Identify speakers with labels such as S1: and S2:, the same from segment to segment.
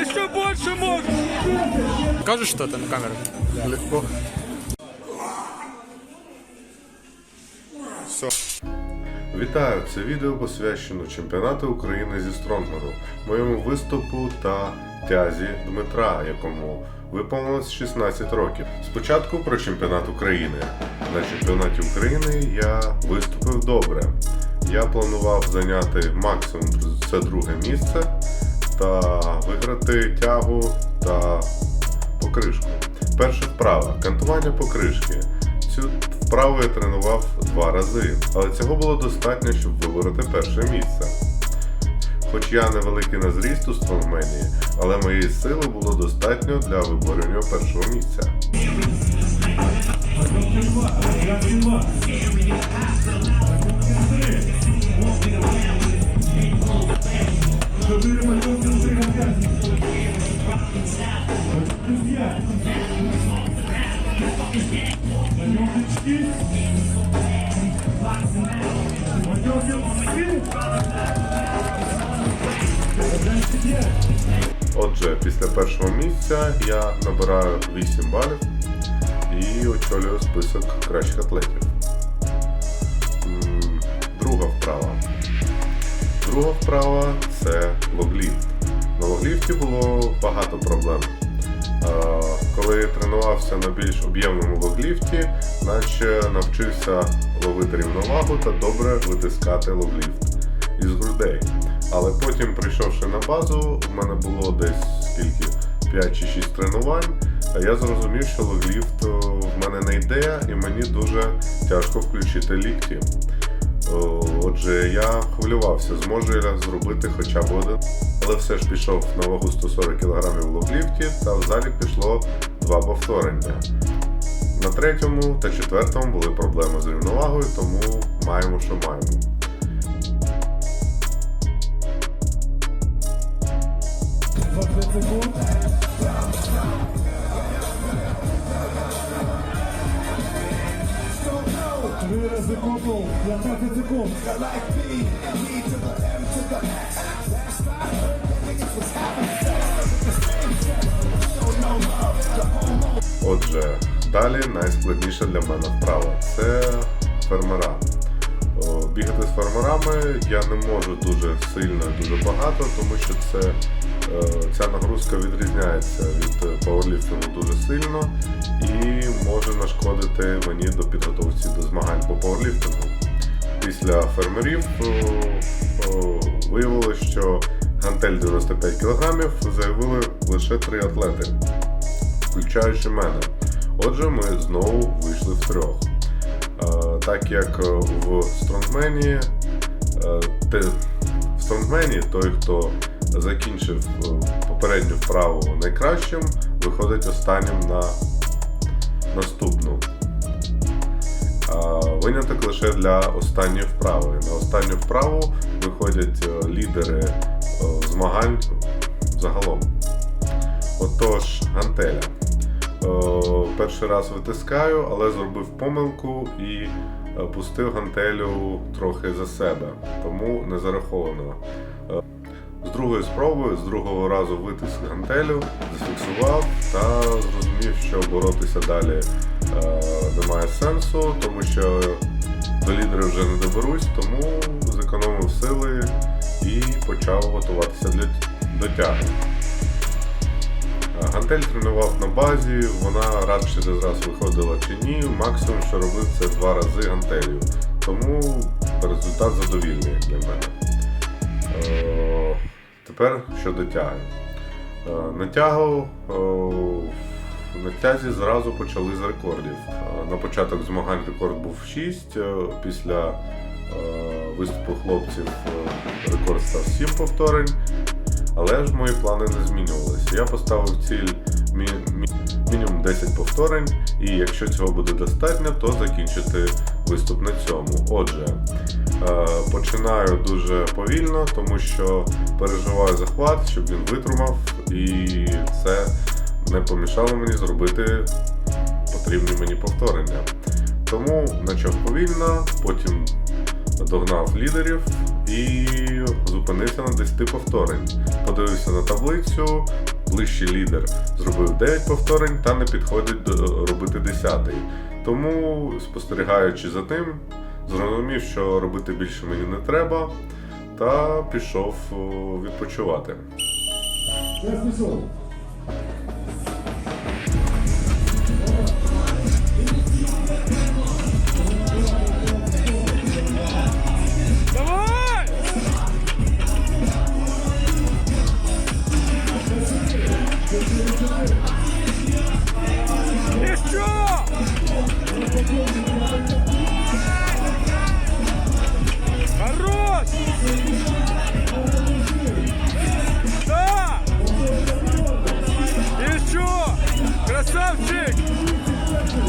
S1: Еще больше можно! Скажешь что-то на камеру?
S2: Легко. Все. Вітаю! Це відео посвящено чемпіонату України зі стронгману, моєму виступу та тязі Дмитра, якому виповнилось 16 років. Спочатку про чемпіонат України. На чемпіонаті України я виступив добре. Я планував зайняти максимум це друге місце та виграти тягу та покришку. Перша вправа кантування покришки. Цю вправу я тренував два рази, але цього було достатньо, щоб вибороти перше місце. Хоч я невеликий на зріст у стронгмені, але моєї сили було достатньо для виборювання першого місця. Отже, після першого місця я набираю 8 балів і очолюю список кращих атлетів. Друга вправа. Друга вправа це логліфт. На логліфті було багато проблем. Е, Коли тренувався на більш об'ємному логліфті, наче навчився ловити рівновагу та добре витискати логліфт із грудей. Але потім, прийшовши на базу, в мене було десь скільки 5 чи 6 тренувань. Я зрозумів, що логліфт е, в мене не йде, і мені дуже тяжко включити лікті. Отже, я хвилювався, зможу я зробити хоча б один. Але все ж пішов на вагу 140 кг в логліфті, та в залі пішло два повторення. На третьому та четвертому були проблеми з рівновагою, тому маємо, що маємо.
S3: Вирази купол, 15 секунд.
S2: Отже, далі найскладніша для мене вправа це фермера. Бігати з фермерами я не можу дуже сильно і дуже багато, тому що це, е, ця нагрузка відрізняється від е, пауерліфтингу дуже сильно і може нашкодити мені до підготовці до змагань по пауерліфтингу. Після фермерів о, о, виявилося, що гантель 95 кг заявили лише три атлети включаючи мене. Отже, ми знову вийшли в трьох. Е, Так як е, в стронгмені, е, в стронгмені той, хто закінчив е, попередню вправу найкращим, виходить останнім на наступну. Виняток лише для останньої вправи. На останню вправу виходять е, лідери е, змагань загалом. Отож, гантеля. Е, перший раз витискаю, але зробив помилку і пустив гантелю трохи за себе, тому не зараховано. Е, З другої спроби, з другого разу витиск гантелю, зафіксував та зрозумів, що боротися далі е, немає сенсу, тому що до лідера вже не доберусь, тому зекономив сили і почав готуватися для до тяги. Гантель тренував на базі, вона раз через раз виходила чи ні. Максимум, що робив, це два рази гантелью. Тому результат задовільний для мене. Тепер щодо тяги. Е, на тягу е, на тязі зразу почали з рекордів. Е, на початок змагань рекорд був 6, е, після виступу хлопців рекорд став 7 повторень. Але ж мої плани не змінювалися. Я поставив ціль мі- мі- мінімум 10 повторень, і якщо цього буде достатньо, то закінчити виступ на цьому. Отже, починаю дуже повільно, тому що переживаю захват, щоб він витримав, і це не помішало мені зробити потрібні мені повторення. Тому почав повільно, потім догнав лідерів і зупинився на 10 повторень. Подивився на таблицю, ближчий лідер зробив 9 повторень та не підходить до робити 10. Тому, спостерігаючи за тим, зрозумів, що робити більше мені не треба, та пішов о, відпочивати.
S3: Час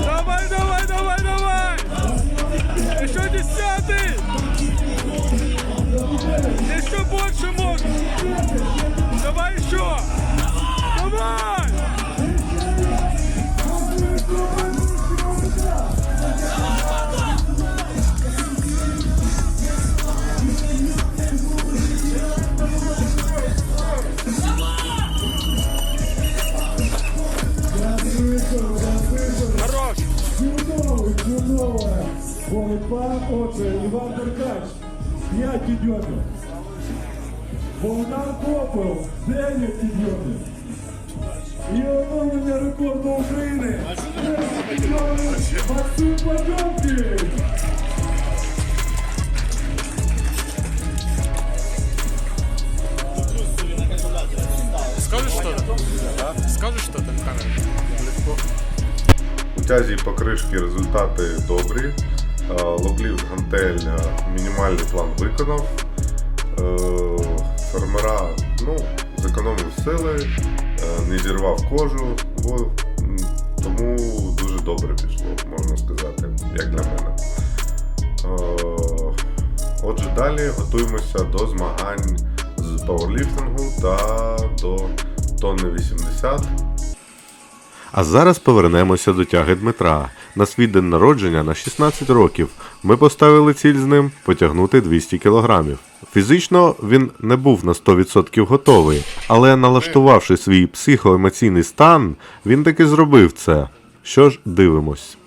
S1: Давай, давай, давай, давай! Еще десятый! Еще больше можно! Давай еще! Давай!
S3: Боротьба, отже, Іван Деркач. 5 підйомів. Богдан Попов, 9 підйомів. І оновлення рекорду України. 10 підйомів. Максим Падьомкін.
S4: Скажешь что-то? Скажешь что-то камеру?
S2: У тязі покришки результати добрі. Е, Локліфт гантель е, мінімальний план виконав. Е, Фермера ну, зекономив сили, не зірвав кожу, бо, тому дуже добре пішло, можна сказати, як для мене. Отже, далі готуємося до змагань з пауерліфтингу та до тонни 80 а зараз повернемося до тяги Дмитра. На свій день народження на 16 років ми поставили ціль з ним потягнути 200 кілограмів. Фізично він не був на 100% готовий, але налаштувавши свій психоемоційний стан, він таки зробив це. Що ж, дивимось.